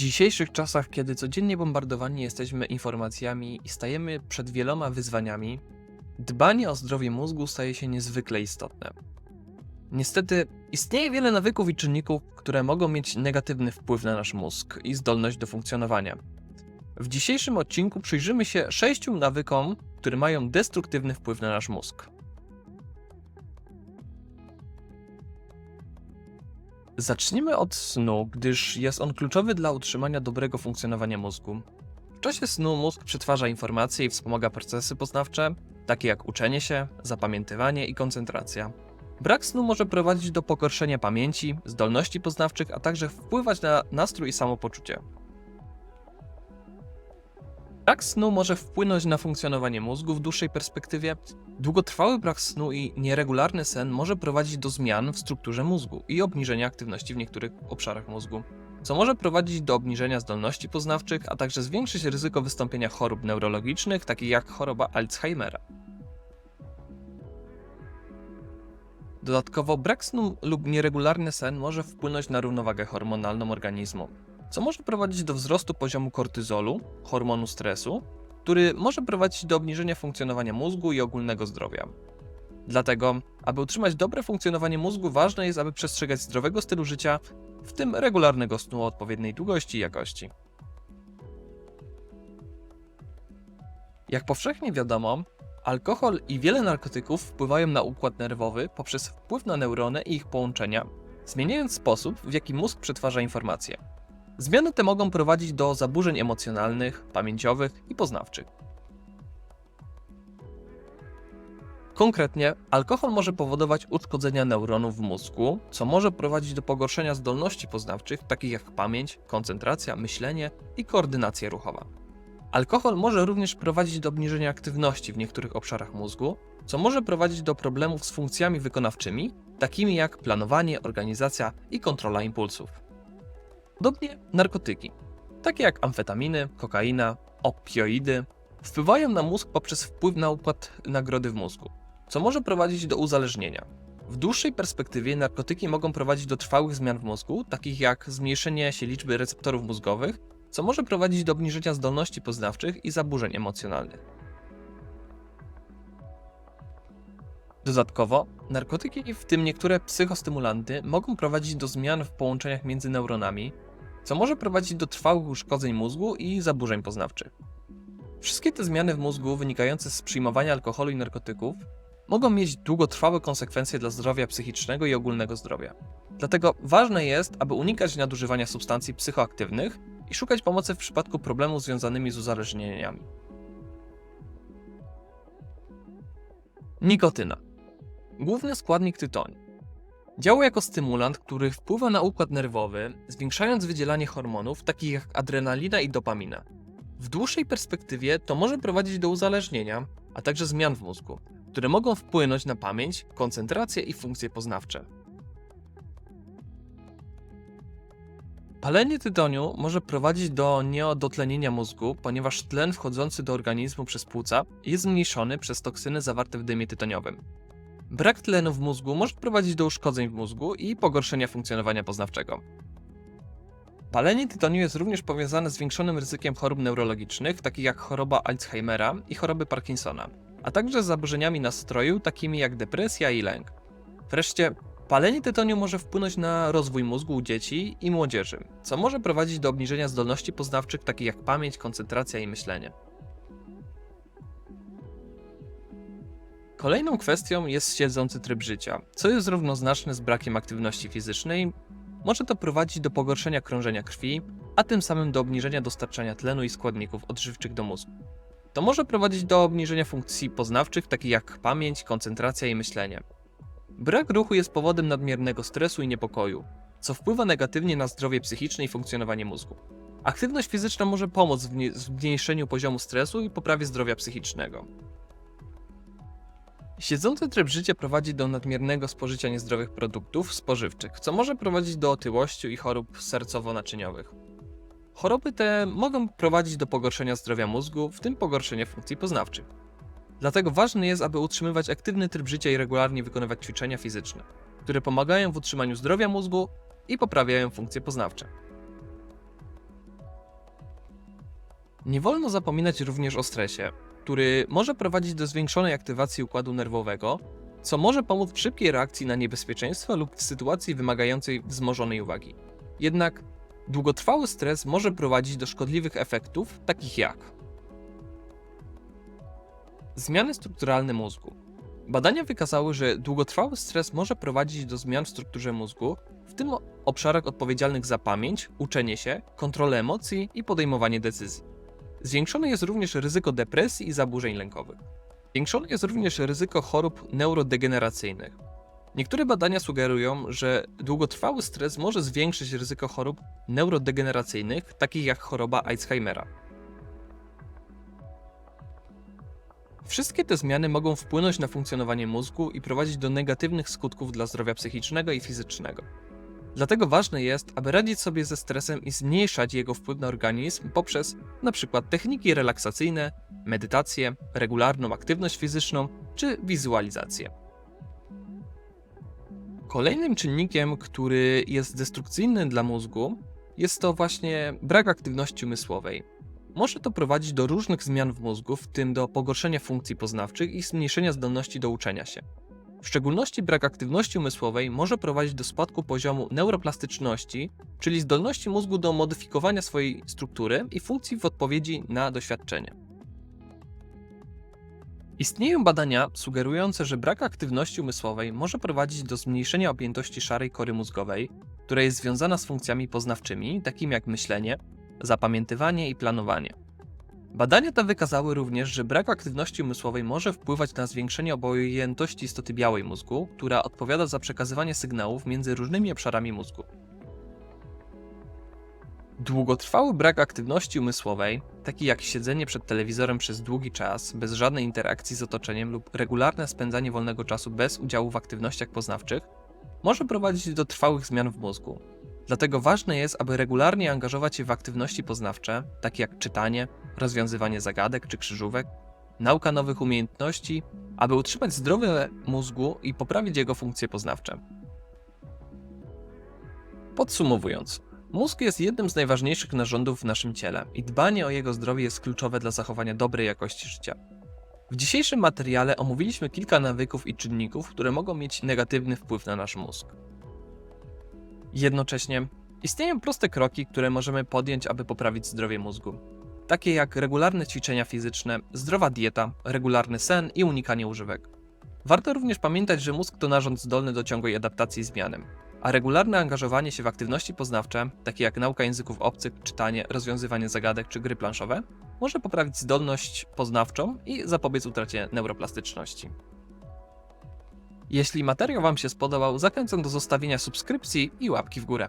W dzisiejszych czasach, kiedy codziennie bombardowani jesteśmy informacjami i stajemy przed wieloma wyzwaniami, dbanie o zdrowie mózgu staje się niezwykle istotne. Niestety, istnieje wiele nawyków i czynników, które mogą mieć negatywny wpływ na nasz mózg i zdolność do funkcjonowania. W dzisiejszym odcinku przyjrzymy się sześciu nawykom, które mają destruktywny wpływ na nasz mózg. Zacznijmy od snu, gdyż jest on kluczowy dla utrzymania dobrego funkcjonowania mózgu. W czasie snu mózg przetwarza informacje i wspomaga procesy poznawcze, takie jak uczenie się, zapamiętywanie i koncentracja. Brak snu może prowadzić do pogorszenia pamięci, zdolności poznawczych, a także wpływać na nastrój i samopoczucie. Brak snu może wpłynąć na funkcjonowanie mózgu w dłuższej perspektywie. Długotrwały brak snu i nieregularny sen może prowadzić do zmian w strukturze mózgu i obniżenia aktywności w niektórych obszarach mózgu, co może prowadzić do obniżenia zdolności poznawczych, a także zwiększyć ryzyko wystąpienia chorób neurologicznych, takich jak choroba Alzheimera. Dodatkowo brak snu lub nieregularny sen może wpłynąć na równowagę hormonalną organizmu, co może prowadzić do wzrostu poziomu kortyzolu, hormonu stresu, który może prowadzić do obniżenia funkcjonowania mózgu i ogólnego zdrowia. Dlatego, aby utrzymać dobre funkcjonowanie mózgu, ważne jest, aby przestrzegać zdrowego stylu życia, w tym regularnego snu o odpowiedniej długości i jakości. Jak powszechnie wiadomo, alkohol i wiele narkotyków wpływają na układ nerwowy poprzez wpływ na neurony i ich połączenia, zmieniając sposób, w jaki mózg przetwarza informacje. Zmiany te mogą prowadzić do zaburzeń emocjonalnych, pamięciowych i poznawczych. Konkretnie, alkohol może powodować uszkodzenia neuronów w mózgu, co może prowadzić do pogorszenia zdolności poznawczych, takich jak pamięć, koncentracja, myślenie i koordynacja ruchowa. Alkohol może również prowadzić do obniżenia aktywności w niektórych obszarach mózgu, co może prowadzić do problemów z funkcjami wykonawczymi, takimi jak planowanie, organizacja i kontrola impulsów. Podobnie narkotyki, takie jak amfetaminy, kokaina, opioidy, wpływają na mózg poprzez wpływ na układ nagrody w mózgu, co może prowadzić do uzależnienia. W dłuższej perspektywie narkotyki mogą prowadzić do trwałych zmian w mózgu, takich jak zmniejszenie się liczby receptorów mózgowych, co może prowadzić do obniżenia zdolności poznawczych i zaburzeń emocjonalnych. Dodatkowo, narkotyki, w tym niektóre psychostymulanty, mogą prowadzić do zmian w połączeniach między neuronami, co może prowadzić do trwałych uszkodzeń mózgu i zaburzeń poznawczych. Wszystkie te zmiany w mózgu wynikające z przyjmowania alkoholu i narkotyków mogą mieć długotrwałe konsekwencje dla zdrowia psychicznego i ogólnego zdrowia. Dlatego ważne jest, aby unikać nadużywania substancji psychoaktywnych i szukać pomocy w przypadku problemów związanymi z uzależnieniami. Nikotyna. Główny składnik tytoniu. Działa jako stymulant, który wpływa na układ nerwowy, zwiększając wydzielanie hormonów takich jak adrenalina i dopamina. W dłuższej perspektywie to może prowadzić do uzależnienia, a także zmian w mózgu, które mogą wpłynąć na pamięć, koncentrację i funkcje poznawcze. Palenie tytoniu może prowadzić do nieodotlenienia mózgu, ponieważ tlen wchodzący do organizmu przez płuca jest zmniejszony przez toksyny zawarte w dymie tytoniowym. Brak tlenu w mózgu może prowadzić do uszkodzeń w mózgu i pogorszenia funkcjonowania poznawczego. Palenie tytoniu jest również powiązane z zwiększonym ryzykiem chorób neurologicznych, takich jak choroba Alzheimera i choroby Parkinsona, a także z zaburzeniami nastroju, takimi jak depresja i lęk. Wreszcie, palenie tytoniu może wpłynąć na rozwój mózgu u dzieci i młodzieży, co może prowadzić do obniżenia zdolności poznawczych, takich jak pamięć, koncentracja i myślenie. Kolejną kwestią jest siedzący tryb życia, co jest równoznaczne z brakiem aktywności fizycznej. Może to prowadzić do pogorszenia krążenia krwi, a tym samym do obniżenia dostarczania tlenu i składników odżywczych do mózgu. To może prowadzić do obniżenia funkcji poznawczych, takich jak pamięć, koncentracja i myślenie. Brak ruchu jest powodem nadmiernego stresu i niepokoju, co wpływa negatywnie na zdrowie psychiczne i funkcjonowanie mózgu. Aktywność fizyczna może pomóc w nie- zmniejszeniu poziomu stresu i poprawie zdrowia psychicznego. Siedzący tryb życia prowadzi do nadmiernego spożycia niezdrowych produktów spożywczych, co może prowadzić do otyłości i chorób sercowo-naczyniowych. Choroby te mogą prowadzić do pogorszenia zdrowia mózgu, w tym pogorszenia funkcji poznawczych. Dlatego ważne jest, aby utrzymywać aktywny tryb życia i regularnie wykonywać ćwiczenia fizyczne, które pomagają w utrzymaniu zdrowia mózgu i poprawiają funkcje poznawcze. Nie wolno zapominać również o stresie, który może prowadzić do zwiększonej aktywacji układu nerwowego, co może pomóc w szybkiej reakcji na niebezpieczeństwo lub w sytuacji wymagającej wzmożonej uwagi. Jednak długotrwały stres może prowadzić do szkodliwych efektów, takich jak zmiany strukturalne mózgu. Badania wykazały, że długotrwały stres może prowadzić do zmian w strukturze mózgu, w tym obszarach odpowiedzialnych za pamięć, uczenie się, kontrolę emocji i podejmowanie decyzji. Zwiększone jest również ryzyko depresji i zaburzeń lękowych. Zwiększone jest również ryzyko chorób neurodegeneracyjnych. Niektóre badania sugerują, że długotrwały stres może zwiększyć ryzyko chorób neurodegeneracyjnych, takich jak choroba Alzheimera. Wszystkie te zmiany mogą wpłynąć na funkcjonowanie mózgu i prowadzić do negatywnych skutków dla zdrowia psychicznego i fizycznego. Dlatego ważne jest, aby radzić sobie ze stresem i zmniejszać jego wpływ na organizm poprzez np. techniki relaksacyjne, medytację, regularną aktywność fizyczną czy wizualizację. Kolejnym czynnikiem, który jest destrukcyjny dla mózgu, jest to właśnie brak aktywności umysłowej. Może to prowadzić do różnych zmian w mózgu, w tym do pogorszenia funkcji poznawczych i zmniejszenia zdolności do uczenia się. W szczególności brak aktywności umysłowej może prowadzić do spadku poziomu neuroplastyczności, czyli zdolności mózgu do modyfikowania swojej struktury i funkcji w odpowiedzi na doświadczenie. Istnieją badania sugerujące, że brak aktywności umysłowej może prowadzić do zmniejszenia objętości szarej kory mózgowej, która jest związana z funkcjami poznawczymi, takimi jak myślenie, zapamiętywanie i planowanie. Badania te wykazały również, że brak aktywności umysłowej może wpływać na zwiększenie obojętości istoty białej mózgu, która odpowiada za przekazywanie sygnałów między różnymi obszarami mózgu. Długotrwały brak aktywności umysłowej, taki jak siedzenie przed telewizorem przez długi czas, bez żadnej interakcji z otoczeniem lub regularne spędzanie wolnego czasu bez udziału w aktywnościach poznawczych, może prowadzić do trwałych zmian w mózgu. Dlatego ważne jest, aby regularnie angażować się w aktywności poznawcze, takie jak czytanie, rozwiązywanie zagadek czy krzyżówek, nauka nowych umiejętności, aby utrzymać zdrowie mózgu i poprawić jego funkcje poznawcze. Podsumowując, mózg jest jednym z najważniejszych narządów w naszym ciele i dbanie o jego zdrowie jest kluczowe dla zachowania dobrej jakości życia. W dzisiejszym materiale omówiliśmy kilka nawyków i czynników, które mogą mieć negatywny wpływ na nasz mózg. Jednocześnie istnieją proste kroki, które możemy podjąć, aby poprawić zdrowie mózgu. Takie jak regularne ćwiczenia fizyczne, zdrowa dieta, regularny sen i unikanie używek. Warto również pamiętać, że mózg to narząd zdolny do ciągłej adaptacji i zmiany, a regularne angażowanie się w aktywności poznawcze, takie jak nauka języków obcych, czytanie, rozwiązywanie zagadek czy gry planszowe, może poprawić zdolność poznawczą i zapobiec utracie neuroplastyczności. Jeśli materiał Wam się spodobał, zachęcam do zostawienia subskrypcji i łapki w górę.